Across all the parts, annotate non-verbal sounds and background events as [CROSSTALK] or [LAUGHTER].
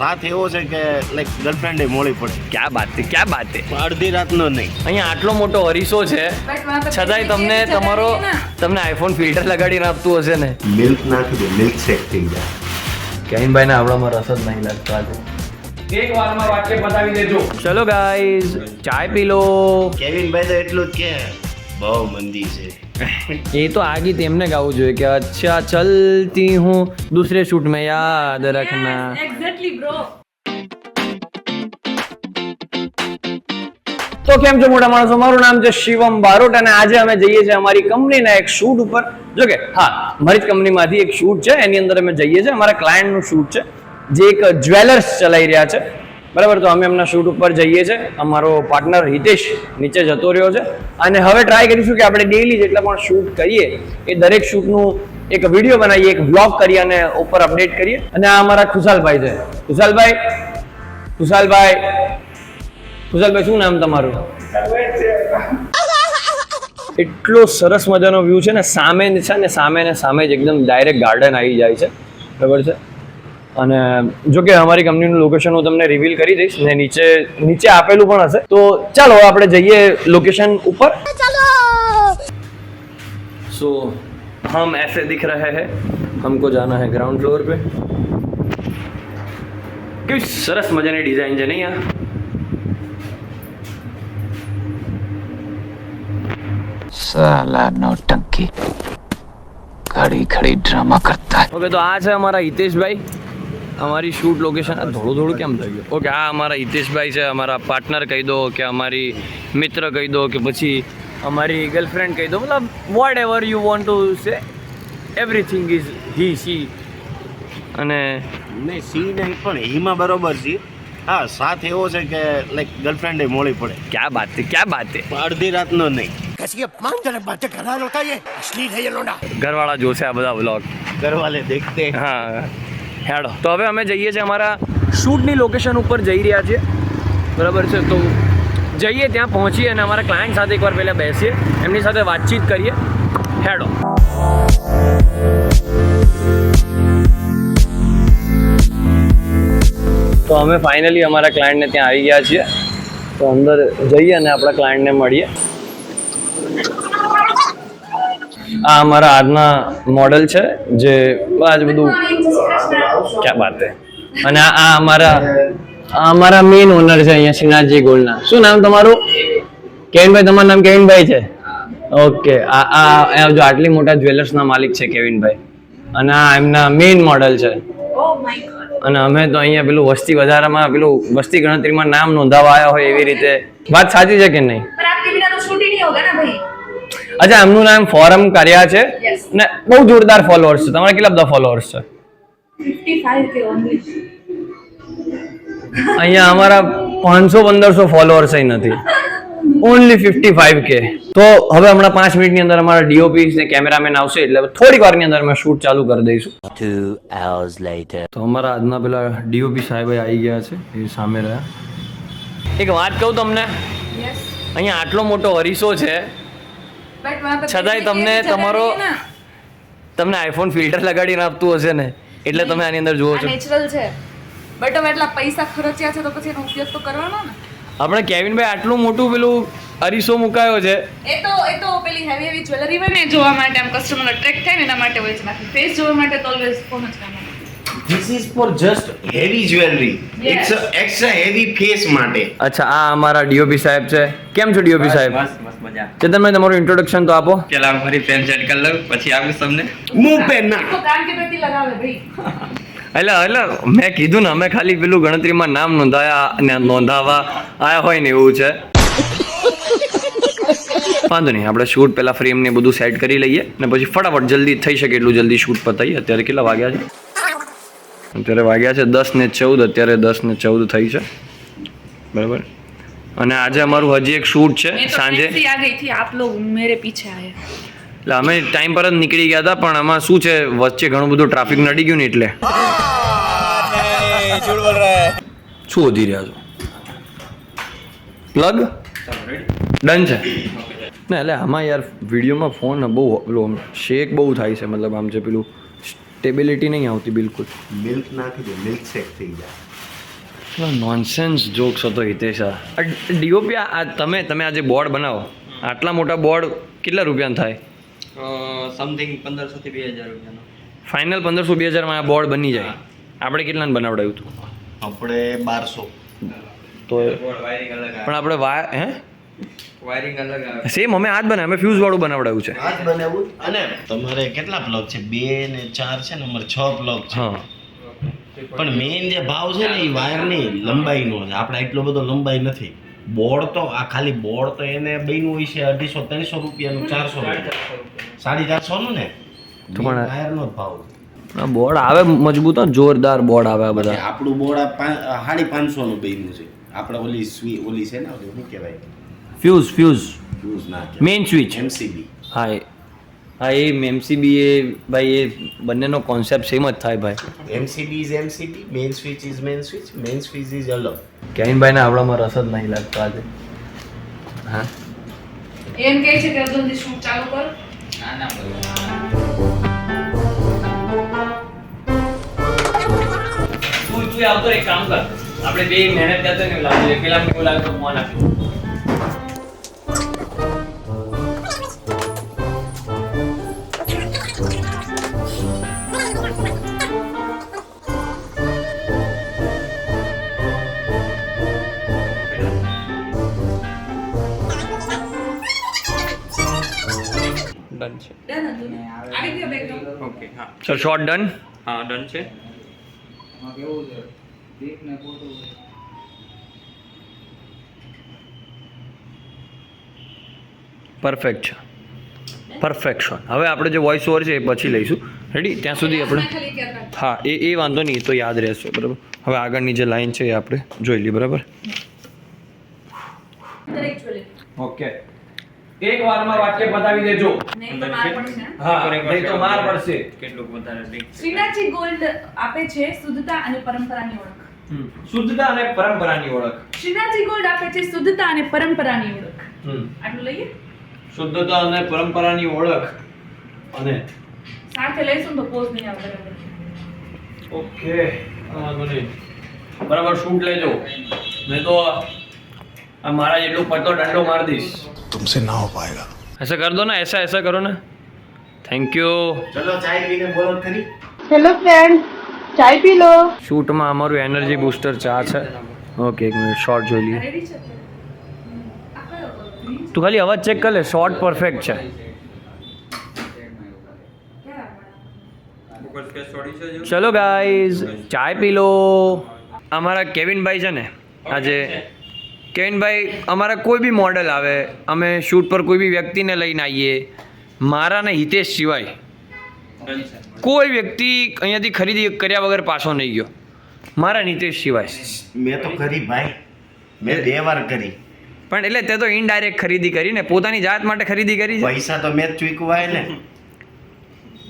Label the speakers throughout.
Speaker 1: સાથ એવો છે કે લાઈક ગર્લફ્રેન્ડ મોડી પડે.
Speaker 2: ક્યાં બાત છે ક્યાં બાત છે?
Speaker 1: અડધી રાતનો નહીં.
Speaker 2: અહીંયા આટલો મોટો અરીસો છે. છતાંય તમને તમારો તમને આઈફોન ફિલ્ટર લગાડીને આપતું હશે ને?
Speaker 1: મિલ્ક નાખી દે મિલ્ક શેક થઈ જાય.
Speaker 2: ભાઈ ને આપણામાં રસ જ નહીં લાગતો આજે. એક વારમાં વાક્ય બતાવી દેજો. ચલો ગાઈઝ ચાય પી લો.
Speaker 1: કેવિનભાઈ તો એટલું જ કે. બહુ મંદી છે.
Speaker 2: એ તો આ ગીત એમને ગાવું જોઈએ કે અચ્છા ચલતી હું દૂસરે શૂટ મેં યાદ રખના.
Speaker 3: એક્ઝેક્ટલી બ્રો
Speaker 2: તો કેમ છો મોટા માણસો? મારું નામ છે શિવમ બારોટ અને આજે અમે જઈએ છીએ અમારી કંપનીના એક શૂટ ઉપર. જો કે હા મારી જ કંપનીમાંથી એક શૂટ છે એની અંદર અમે જઈએ છીએ. અમારા ક્લાયન્ટનું શૂટ છે જે એક જ્વેલર્સ ચલાવી રહ્યા છે. બરાબર, તો અમે એમના શૂટ ઉપર જઈએ છીએ. અમારો પાર્ટનર હિતેશ નીચે જતો રહ્યો છે. અને હવે ટ્રાય કરીશું કે આપણે ડેઈલી જેટલા પણ શૂટ કરીએ, એ દરેક શૂટનું એક વીડિયો બનાવીએ, એક બ્લોગ કરીએ અને ઉપર અપડેટ કરીએ. અને આ અમારા ખુશાલભાઈ છે. ખુશાલભાઈ ખુશાલભાઈ ખુશાલભાઈ, શું નામ તમારું? એટલો સરસ મજાનો વ્યૂ છે ને, સામે છે ને સામે ને સામે જ એકદમ ડાયરેક્ટ ગાર્ડન આવી જાય છે. બરાબર છે? અને જો કે અમારી કંપનીનું લોકેશન હું તમને રિવીલ કરી દઈશ ને નીચે નીચે આપેલું પણ હશે તો ચાલો હવે આપણે જઈએ લોકેશન ઉપર સો हम ऐसे दिख रहे हैं हमको जाना है ग्राउंड फ्लोर पे કેવી સરસ મજાની ડિઝાઇન છે નહીં આ
Speaker 4: साला नौटंकी खड़ी खड़ी ड्रामा करता है
Speaker 2: ઓકે તો આ છે અમારા હિતેશભાઈ અમારી શૂટ લોકેશન આ થોડું થોડું કેમ થઈ ગયું? ઓકે આ અમારા હિતેશભાઈ છે અમારા પાર્ટનર કહી દો કે અમારી મિત્ર કહી દો કે પછી અમારી ગર્લફ્રેન્ડ કહી દો મતલબ whatever you want to say everything is he see અને
Speaker 1: નહીં સી નહીં પણ હીમાં બરોબર છે. હા સાથ એવો છે કે લાઈક ગર્લફ્રેન્ડ મોડી પડે.
Speaker 2: ક્યાં બાત છે ક્યાં બાત છે?
Speaker 1: અડધી રાતનો નહીં.
Speaker 2: ઘરવાળા જોશે આ બધા વ્લોગ
Speaker 1: ઘરવાલે દેખતે.
Speaker 2: હા. હેડો. તો હવે અમે જઈએ છીએ અમારા શૂટની લોકેશન ઉપર જઈ રહ્યા છીએ. બરાબર છે? તો જઈએ ત્યાં પહોંચીએ અને અમારા ક્લાયન્ટ સાથે એકવાર પહેલાં બેસીએ. એમની સાથે વાતચીત કરીએ. હેડો. તો અમે ફાઇનલી અમારા ક્લાયન્ટને ત્યાં આવી ગયા છીએ. તો અંદર જઈએ અને આપણા ક્લાયન્ટને મળીએ. આ અમારા આજના મોડલ છે, જે આજ બધું ક્યા વાત અને આ અમારા અમારા મેઇન ઓનર છે અહીંયા શ્રીનાથજી ગોલ્ડના શું નામ તમારું? કેવિનભાઈ તમારું નામ કેવિનભાઈ છે? ઓકે. આ આ જો આટલી મોટા જ્વેલર્સના માલિક છે કેવિનભાઈ. અને આ એમના મેઇન મોડલ છે. અને અમે તો અહીંયા પેલું વસ્તી વધારામાં પેલું વસ્તી ગણતરીમાં નામ નોંધાવા આવ્યા હોય એવી રીતે. વાત સાચી છે કે નહીં? અચ્છા એમનું નામ ફોરમ કર્યા છે ને બહુ જોરદાર ફોલોઅર્સ છે. તમારે કેટલા બધા ફોલોઅર્સ છે? અહીંયા અમારા પાંચસો પંદરસો ફોલોઅર્સ નથી. ઓનલી ફિફ્ટી ફાઈવ કે. તો હવે હમણાં પાંચ મિનિટની અંદર અમારા ડીઓપી ને કેમેરામેન આવશે એટલે થોડીક વારની અંદર અમે શૂટ ચાલુ કરી દઈશું.
Speaker 4: ટુ અવર્સ
Speaker 2: તો અમારા આજના પેલા ડીઓપી સાહેબ આવી ગયા છે એ સામે રહ્યા. એક વાત કહું તમને? અહીંયા આટલો મોટો હરીસો છે. છતાંય તમને તમારો તમને આઈફોન ફિલ્ટર લગાડીને આપતું હશે ને. એટલે તમે આની અંદર જુઓ છો.
Speaker 3: નેચરલ છે. બટ હવે એટલા પૈસા ખર્ચ્યા છે તો પછી એનો ઉપયોગ તો કરવાનો ને.
Speaker 2: આપણે કેવિનભાઈ આટલું મોટું પેલું અરીસો મુકાયો છે.
Speaker 3: એ તો એ તો પેલી હેવી હેવી જ્વેલરી હોય ને જોવા માટે આમ કસ્ટમર અટ્રેક્ટ થાય ને એના માટે હોય છે. બાકી ફેસ જોવા માટે તો ઓલવેઝ ફોન જ કામ.
Speaker 1: This is for just heavy jewellery
Speaker 3: Yes.
Speaker 1: It's extra heavy face માટે.
Speaker 2: અચ્છા આ અમારા ડીઓપી સાહેબ છે. કેમ છો ડીઓપી સાહેબ?
Speaker 5: બસ બસ મજા.
Speaker 2: ચેતનભાઈ તમારું ઇન્ટ્રોડક્શન તો આપો.
Speaker 5: પેલા ફરી પેન સેટ કરી લઉં પછી આપીશ તમને.
Speaker 1: હું પેન ના.
Speaker 3: તો કાન કે પ્રતિ લગાવે ભાઈ.
Speaker 2: એટલે એટલે મેં કીધું ને અમે ખાલી પેલું ગણતરીમાં નામ નોંધાયા ને નોંધાવા આયા હોય ને એવું છે. વાંધો નહીં આપણે શૂટ પહેલાં ફ્રેમ ને બધું સેટ કરી લઈએ ને પછી ફટાફટ જલ્દી થઈ શકે એટલું જલ્દી શૂટ પતાવીએ અત્યારે કેટલા વાગ્યા છે? અત્યારે વાગ્યા છે દસ ને ચૌદ અત્યારે દસ ને ચૌદ થઈ છે. બરાબર? અને આજે અમારું હજી એક શૂટ છે સાંજે. એટલે અમે ટાઈમ પર જ નીકળી ગયા હતા પણ આમાં શું છે વચ્ચે ઘણું બધું ટ્રાફિક નડી ગયું ને એટલે. શું વધી રહ્યા છો? પ્લગ ડન છે. ના એટલે આમાં યાર વિડીયોમાં ફોન બહુ શેક બહુ થાય છે મતલબ આમ છે પેલું સ્ટેબિલિટી નહીં આવતી બિલકુલ.
Speaker 1: મિલ્ક નાખી દે મિલ્ક શેક થઈ જાય.
Speaker 2: નોનસેન્સ જોક્સ હતો હિતેશ આ. ડીઓપી આ તમે તમે આજે બોર્ડ બનાવો. આટલા મોટા બોર્ડ કેટલા રૂપિયાનો થાય?
Speaker 5: સમથિંગ પંદરસોથી બે હજાર રૂપિયાનો.
Speaker 2: ફાઇનલ પંદરસો બે હજારમાં આ બોર્ડ બની જાય. આપણે કેટલાને બનાવડાવ્યું હતું?
Speaker 1: આપણે બારસો.
Speaker 2: તો પણ આપણે વા હે?
Speaker 5: વાયરિંગ અલગ આવે.
Speaker 2: સેમ અમે આ જ બનાવ્યું. અમે ફ્યુઝ વાળું બનાવડાવ્યું છે.
Speaker 1: આ જ બનાવવું અને તમારે કેટલા પ્લગ છે? બે ને ચાર છે ને અમારે છ પ્લગ છે.
Speaker 2: હા.
Speaker 1: પણ મેઇન જે ભાવ છે ને એ વાયરની લંબાઈનો છે. આપણે એટલો બધો લંબાઈ નથી. બોર્ડ તો આ ખાલી બોર્ડ તો એને બન્યું હોય છે અઢીસો ત્રણસો રૂપિયાનું ચારસો સાડી ચારસો નું? ને
Speaker 2: પણ-
Speaker 1: વાયરનો જ ભાવ
Speaker 2: બોર્ડ આવે મજબૂત જોરદાર બોર્ડ આવે બધા.
Speaker 1: આપણું બોર્ડ આ પા- સાડી પાંચસો નું બન્યું છે. આપણે ઓલી સ્વી ઓલી છે ને શું કહેવાય?
Speaker 2: ફ્યુઝ ફ્યુઝ
Speaker 1: ફ્યુઝ ના
Speaker 2: મેઇન સ્વિચ
Speaker 1: એમસીબી
Speaker 2: હા એ. હા એ એમસીબી એ ભાઈ એ બંનેનો કોન્સેપ્ટ સેમ જ થાય ભાઈ.
Speaker 1: MCB is MCB main switch is main switch main switch is અલગ
Speaker 2: કેવિનભાઈને આવડામાં રસ જ નહીં લાગતો આજે. હા?
Speaker 3: એમ કહે છે કે જલ્દી શૂટ ચાલુ કર.
Speaker 5: ના ના બોલો
Speaker 2: તું તું આવતો એક કામ કર. આપણે બે મહેનત કરતો ને લાગે પેલા મને લાગે તો ફોન આપી
Speaker 5: ડન છે. ઓકે હા.
Speaker 2: સર શોર્ટ ડન
Speaker 5: હા ડન છે.
Speaker 2: પરફેક્ટ છે? પરફેક્શન હવે આપણે જે વોઇસ ઓવર છે એ પછી લઈશું. રેડી ત્યાં સુધી આપણે હા એ એ વાંધો નહીં તો યાદ રહેશે બરાબર? હવે આગળની જે લાઈન છે એ આપણે જોઈ લઈએ બરાબર? ઓકે. એક વારમાં વાક્ય બતાવી દેજો.
Speaker 3: નહીં તો માર પડશે
Speaker 2: હા? નહીં તો માર પડશે.
Speaker 5: કેટલું વધારે
Speaker 3: શ્રીનાથજી ગોલ્ડ આપે છે શુદ્ધતા અને પરંપરાની ઓળખ.
Speaker 2: શુદ્ધતા અને પરંપરાની ઓળખ.
Speaker 3: શ્રીનાથજી ગોલ્ડ આપે છે શુદ્ધતા અને પરંપરાની ઓળખ. આટલું લઈએ?
Speaker 2: શુદ્ધતા અને પરંપરાની ઓળખ. અને?
Speaker 3: સાથે લઈશું તો પોઝ નહીં આવે
Speaker 2: ઓકે મને બરાબર શૂટ લેજો. નહીં તો આ મારા જેટલું પતો દંડો માર દઈશ.
Speaker 6: तुमसे ना हो पाएगा
Speaker 2: ऐसा कर दो ना ऐसा ऐसा करो ना થેન્ક યુ
Speaker 1: ચલો ચાય પીને બોલો ખરી
Speaker 7: હેલો ફ્રેન્ડ ચાય પી લો
Speaker 2: શૂટમાં અમારું એનર્જી બૂસ્ટર ચા છે ઓકે એક મિનિટ શોર્ટ જોઈ લઈએ
Speaker 3: રેડી છે આ કયો green?
Speaker 2: તું ખાલી અવાજ ચેક કર લે શોર્ટ પરફેક્ટ છે
Speaker 3: ક્યાં રાખવાના?
Speaker 5: ઉપર સ્પેસ છોડી છે જો
Speaker 2: ચલો ગાઈઝ ચાય પી લો અમારા કેવિનભાઈ છે ને આજે કેવિનભાઈ અમારા કોઈ બી મોડેલ આવે અમે શૂટ પર કોઈ બી વ્યક્તિને લઈને આવીએ મારા ને હિતેશ સિવાય કોઈ વ્યક્તિ અહીંયાથી ખરીદી કર્યા વગર પાછો નહીં ગયો. મારા નિતેશ સિવાય.
Speaker 1: મેં તો કરી ભાઈ. મેં બે વાર કરી.
Speaker 2: પણ એટલે તે તો ઇનડાયરેક્ટ ખરીદી કરી ને પોતાની જાત માટે ખરીદી કરી
Speaker 1: પૈસા તો મેં જ ચૂકવાય ને.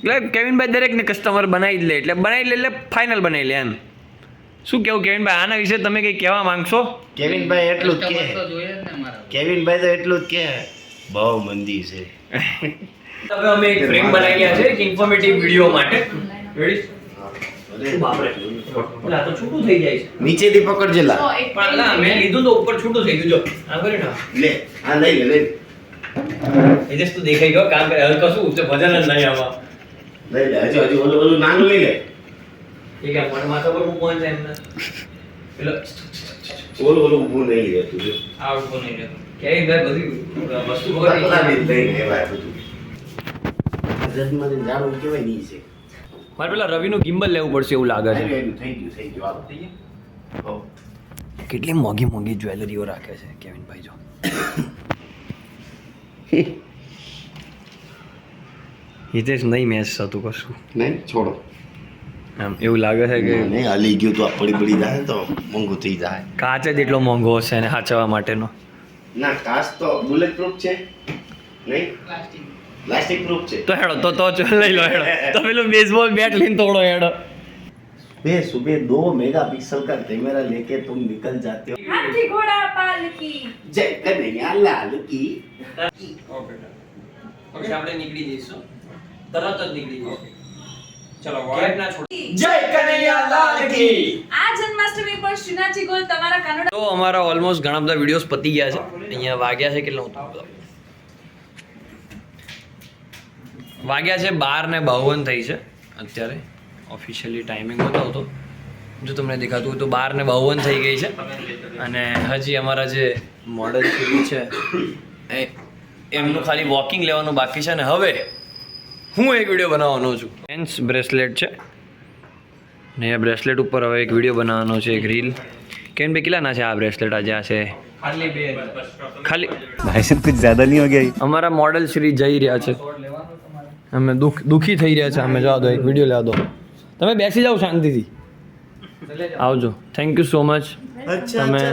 Speaker 2: એટલે કેવિનભાઈ દરેકને કસ્ટમર બનાવી જ લે એટલે બનાવી લે એટલે ફાઇનલ બનાવી લે એમ. શું કેવું કેવિનભાઈ આના વિશે તમે કંઈ કહેવા માંગશો?
Speaker 1: કેવિનભાઈ એટલું જ કે કેવિનભાઈ તો એટલું જ કે બહુ મંદી છે.
Speaker 2: હવે અમે એક ફ્રેમ બનાવી છે એક ઇન્ફોર્મેટિવ વિડિયો માટે. રેડી આ તો છૂટું થઈ જાય છે.
Speaker 1: નીચેથી પકડજે લા.
Speaker 3: તો
Speaker 2: પણ ના મેં લીધું તો ઉપર છૂટું થઈ ગયું. જો આ કરી ના
Speaker 1: લે આ લઈ લે લઈ લે.
Speaker 2: તું દેખાઈ ગયો કામ કરે હવે કશું તે ભજન જ નહીં આમાં.
Speaker 1: લઈ લે હજુ હજુ ઓલું ઓલું નાનું લઈ લે.
Speaker 2: એ કે મને માથા પર મૂકવાનું છે એમને પેલો
Speaker 1: ઓલું ઓલું ઊભું નહીં રહેતું જો.
Speaker 5: આવડતું નહીં રહેતું.
Speaker 2: બધી વસ્તુ
Speaker 1: કેવાય છે.
Speaker 2: મારે પેલા રવિનું ગિમ્બલ લેવું પડશે એવું લાગે છે.
Speaker 1: થઈ ગયું થઈ ગયું.
Speaker 5: થઈ ગયું?
Speaker 2: કેટલી મોંઘી મોંઘી જ્વેલરીઓ રાખે છે કેવિનભાઈ જો. [LAUGHS] હિતેશ નહીં મેચ થતું કશું.
Speaker 1: નહીં? છોડો.
Speaker 2: આમ એવું લાગે છે કે
Speaker 1: નહીં હલી ગયું તો આ પડી પડી જાય તો મોંઘું થઈ જાય
Speaker 2: કાચ જ એટલો મોંઘો હશે ને સાચવવા માટેનો
Speaker 1: ના કાચ તો બુલેટ પ્રૂફ છે નહીં પ્લાસ્ટિક પ્રૂફ છે
Speaker 2: તો હેડો તો તો ચાલ લઈ લો હેડો તો પેલું બેઝબોલ બેટ લઈને તોડો હેડો
Speaker 1: बे सुबह दो मेगापिक्सल का कैमरा लेके तुम निकल जाते हो
Speaker 3: હાથી ઘોડા પાલકી
Speaker 1: जय कन्हैया लाल की
Speaker 5: ઓકે ડન
Speaker 2: આપણે નીકળી જઈશું તરત જ નીકળી જઈશું
Speaker 5: ચલો
Speaker 2: ગેપ ના છોડ જય કનૈયા લાલ કી.
Speaker 3: આ જન્માષ્ટમી પર શ્રીનાથજી ગોલ તમારા કાનોડા
Speaker 2: તો અમારા ઓલમોસ્ટ ઘણા બધા વિડીયોઝ પતી ગયા છે. અહીંયા વાગ્યા છે કેટલા? હું વાગ્યા છે બાર ને બાવન થઈ છે અત્યારે. ઓફિશિયલી ટાઈમિંગ બતાવતો. જો તમને દેખાતું હોય તો બાર ને બાવન થઈ ગઈ છે. અને હજી અમારા જે મોડલ છે એ એમનું ખાલી વોકિંગ લેવાનું બાકી છે ને હવે હું એક વીડિયો બનાવવાનો છું. ફેન્સ બ્રેસલેટ છે. ને આ બ્રેસલેટ ઉપર હવે એક વીડિયો બનાવવાનો છે એક રીલ કેમ બે કેટલાના છે આ બ્રેસલેટ આજે આ છે?
Speaker 5: ખાલી
Speaker 6: ભાઈ સાહેબ કુછ જ્યાદા નહીં હો
Speaker 2: અમારા મોડલ શ્રી જઈ રહ્યા છે. અમે દુઃખ દુઃખી થઈ રહ્યા છે. અમે જવા દો એક વીડિયો લેવા દો. તમે બેસી જાઓ શાંતિથી. આવજો. થેન્ક યુ સો મચ તમે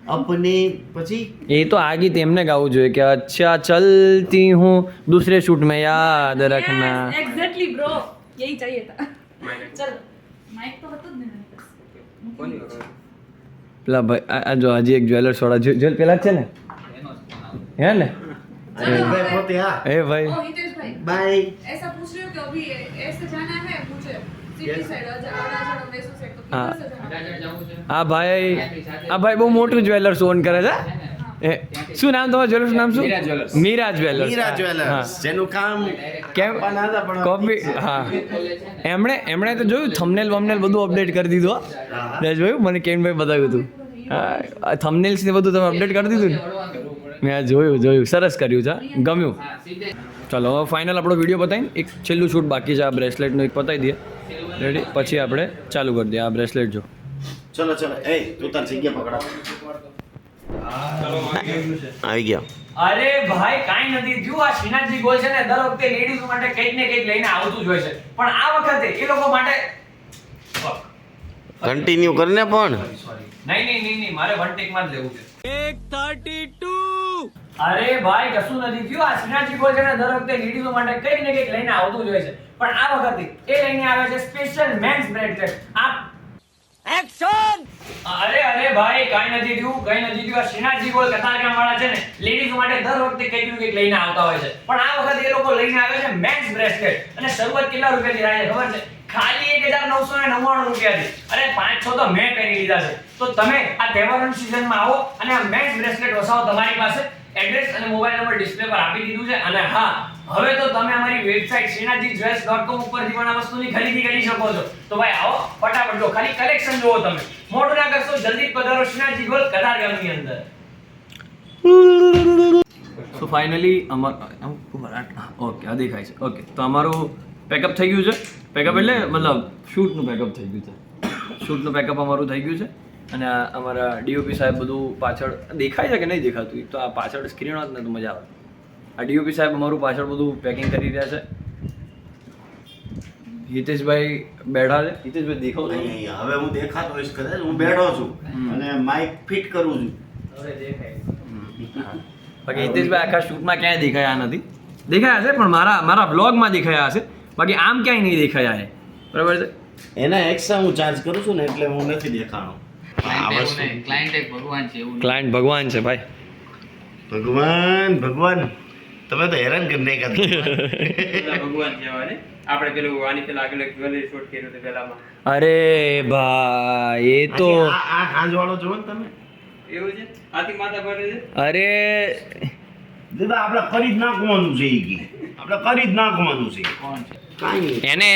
Speaker 1: चलता हूँ दुआओं में याद रखना अपने પછી
Speaker 2: એ તો આ ગીત એમને ગાવું જોઈએ કે અચ્છા ચલતી હું દૂસરે શૂટ મેં યાદ રખના
Speaker 3: એક્ઝેક્ટલી બ્રો યહી ચાહીએ था ચલો માઇક તો હતો જ ને મારી પાસે.
Speaker 5: કોની વગર?
Speaker 2: પેલા ભાઈ આ આ જો હજી એક જ્વેલર્સ વાળા જે જે પેલા જ છે ને હે ને
Speaker 1: અરે ભાઈ પોતે હા
Speaker 2: એ ભાઈ
Speaker 3: ओ हितेश भाई
Speaker 1: બાય
Speaker 3: ऐसा पूछ रही हूँ कि अभी ऐसे जाना है मुझे सिटी साइड अराजड़ मैसूर હા.
Speaker 2: આ ભાઈ. આ ભાઈ બહુ મોટું જ્વેલર્સ ઓન કરે છે શું નામ તમારું જ્વેલર્સ નામ શું?
Speaker 5: મીરા જ્વેલર્સ
Speaker 2: મીરા જ્વેલર્સ
Speaker 1: જેનું કામ
Speaker 2: કેમ? કોપી હા. એમણે એમણે તો જોયું થંબનેલ વમનેલ બધું અપડેટ કરી દીધું હા. જોયું મને કેમ ભાઈ બતાવ્યું હતું. હા થંબનેલ્સ ને બધું તમે અપડેટ કરી દીધું ને? મેં જોયું જોયું. સરસ કર્યું છે ગમ્યું. ચલો ફાઇનલ આપણો વીડિયો બતાવીને એક છેલ્લું શૂટ બાકી છે આ બ્રેસલેટનું એક બતાવી દઈએ. રેડી પછી આપણે ચાલુ કરી દઈએ. આ બ્રેસલેટ જો.
Speaker 1: ચલો ચલો. એ તું તાર જગ્યા પકડા. આવી ગયા.
Speaker 2: અરે ભાઈ કાંઈ નથી. જો આ શ્રીનાથજી ગોલ છે ને દર વખતે લેડીઝ માટે કંઈક ને કંઈક લઈને આવતું જ હોય છે. પણ આ વખતે એ લોકો માટે
Speaker 1: કન્ટિન્યુ કરને પણ.
Speaker 2: નહીં નહીં નહીં નહીં. મારે વન ટેકમાં જ લેવું છે. એક થર્ટી ટુ અરે ભાઈ કશું નથી. થયું આ શ્રીનાથજી ગોલ છે ને દર વખતે લેડીઝો માટે કંઈક ને કંઈક લઈને આવતું જ હોય છે. પણ આ વખતે એ લઈને આવે છે સ્પેશિયલ મેન્સ બ્રેસલેટ આ એક્શન અરે અરે ભાઈ કાંઈ નથી થયું કઈ નથી થયું. આ શ્રીનાથજી ગોલ કથાગ્રામ વાળા છે ને લેડીઝ માટે દર વખતે કંઈક કંઈક લઈને આવતા હોય છે. પણ આ વખતે એ લોકો લઈને આવે છે મેન્સ બ્રેસલેટ અને શરૂઆત કેટલા રૂપિયાથી થાય છે ખબર છે? ખાલી એક હજાર નવસો ને નવ્વાણું રૂપિયાથી. અરે પાંચ છ તો મેં પહેરી લીધા છે. તો તમે આ તહેવારોની સિઝનમાં આવો અને આ મેન્સ બ્રેસલેટ વસાવો તમારી પાસે. એડ્રેસ અને મોબાઈલ નંબર ડિસ્પ્લે પર આપી દીધું છે. અને હા હવે તો તમે અમારી વેબસાઇટ શ્રીનાથજીજ્વેલ્સ.com ઉપરથી પણ આ વસ્તુની ખરીદી કરી શકો છો. તો ભાઈ આવો, ફટાફટ જો, ખાલી કલેક્શન જોવો તમે. મોટું ના કરશો, જલ્દી જ પધારો શ્રીનાથજી ગોલ કતારગામની અંદર. તો ફાઇનલી અમાર ઓકે આ દેખાય છે. ઓકે તો અમારું પેકઅપ થઈ ગયું છે. પેકઅપ એટલે મતલબ શૂટનું પેકઅપ થઈ ગયું છે. શૂટનું પેકઅપ અમારું થઈ ગયું છે. અને અમારા ડીઓપી સાહેબ બધું પાછળ દેખાય છે કે નહીં દેખાતું? તો આ પાછળ સ્ક્રીન હોત ને મજા આવે આ ડીઓપી સાહેબ અમારું પાછળ બધું પેકિંગ કરી રહ્યા છે. હિતેશભાઈ બેઠા છે. હિતેશભાઈ દેખાવ
Speaker 1: નહીં, હવે હું દેખાતો હોઈશ કદાચ. હું બેઠો છું. અને માઇક ફિટ કરું છું.
Speaker 2: બાકી હિતેશભાઈ આખા શૂટમાં ક્યાંય દેખાયા નથી. દેખાયા છે પણ મારા મારા બ્લોગમાં દેખાયા હશે. બાકી આમ ક્યાંય નહીં દેખાયા છે બરાબર છે?
Speaker 1: એના એક્સ્ટ્રા હું ચાર્જ કરું છું ને એટલે હું નથી દેખાણો.
Speaker 5: ક્લાયન્ટ ભગવાન છે એવું
Speaker 2: ક્લાયન્ટ ભગવાન છે ભાઈ.
Speaker 1: ભગવાન ભગવાન. તમે તો હેરાન કરી નાખ્યા
Speaker 5: બધા ભગવાન જેવા આપણે પેલું આની પેલા આગળ જ્વેલરી શોટ કર્યું હતું પેલામાં.
Speaker 2: અરે ભાઈ એ તો
Speaker 1: આ આ હાંજવાળો જોવો ને તમે?
Speaker 5: એવું છે? આથી માતા ભરે છે?
Speaker 2: અરે
Speaker 1: દાદા આપણે કરી જ નાખવાનું છે ઈ કી. આપણે કરી જ નાખવાનું છે. કોણ છે?
Speaker 2: એને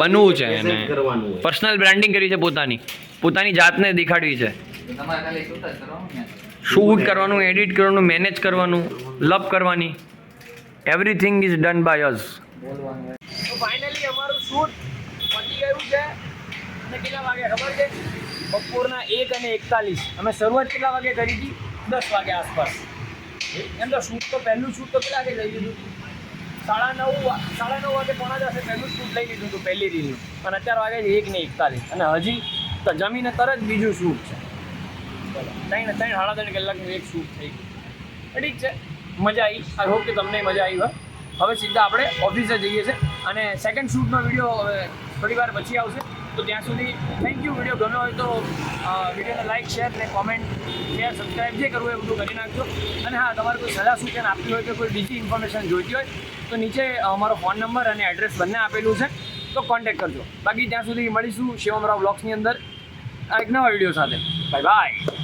Speaker 2: બનવું છે એને.
Speaker 1: કરવાનું
Speaker 2: પર્સનલ બ્રાન્ડિંગ કરી છે પોતાની. પોતાની જાતને દેખાડવી છે.
Speaker 5: તમારે ખાલી શૂટ કરવાનું
Speaker 2: એડિટ કરવાનું મેનેજ કરવાનું લપ કરવાની. Everything is done by us તો ફાઇનલી અમારું શૂટ પતી ગયું છે. અને કેટલા વાગે ખબર છે? બપોરના એક અને એકતાલીસ. અમે શરૂઆત કેટલા વાગે કરી હતી? દસ વાગે આસપાસ. એમ તો શૂટ તો પહેલું શૂટ તો કેટલા વાગે લઈ લીધું સાડા નવ સાડા નવ વાગે પોણા જશે પહેલું શૂટ લઈ લીધું હતું, પહેલી રીલનું. અને અત્યારે વાગે છે એક ને એકતાલીસ. અને હજી તો જમીને તરત બીજું શૂટ છે. ત્રણ ત્રણ સાડા ત્રણ કલાકનું એક શૂટ થઈ ગયું. ઠીક છે? મજા આવી. આઈ હોપ કે તમને મજા આવી હોય. હવે સીધા આપણે ઓફિસે જઈએ છીએ. અને સેકન્ડ શૂટનો વીડિયો હવે થોડી વાર પછી આવશે. તો ત્યાં સુધી થેન્ક યુ વીડિયો ગમ્યો હોય તો વિડીયોને લાઇક શેર ને કોમેન્ટ શેર સબસ્ક્રાઈબ જે કરવું એ બધું કરી નાખજો. અને હા, તમારે કોઈ સલાહ સૂચન આપતી હોય કે કોઈ બીજી ઇન્ફોર્મેશન જોઈતી હોય, તો નીચે અમારો ફોન નંબર અને એડ્રેસ બંને આપેલું છે. તો કોન્ટેક કરજો. બાકી ત્યાં સુધી મળીશું શિવમરાવ બ્લોગ્સની અંદર. એક નવા વીડિયો સાથે. Bye bye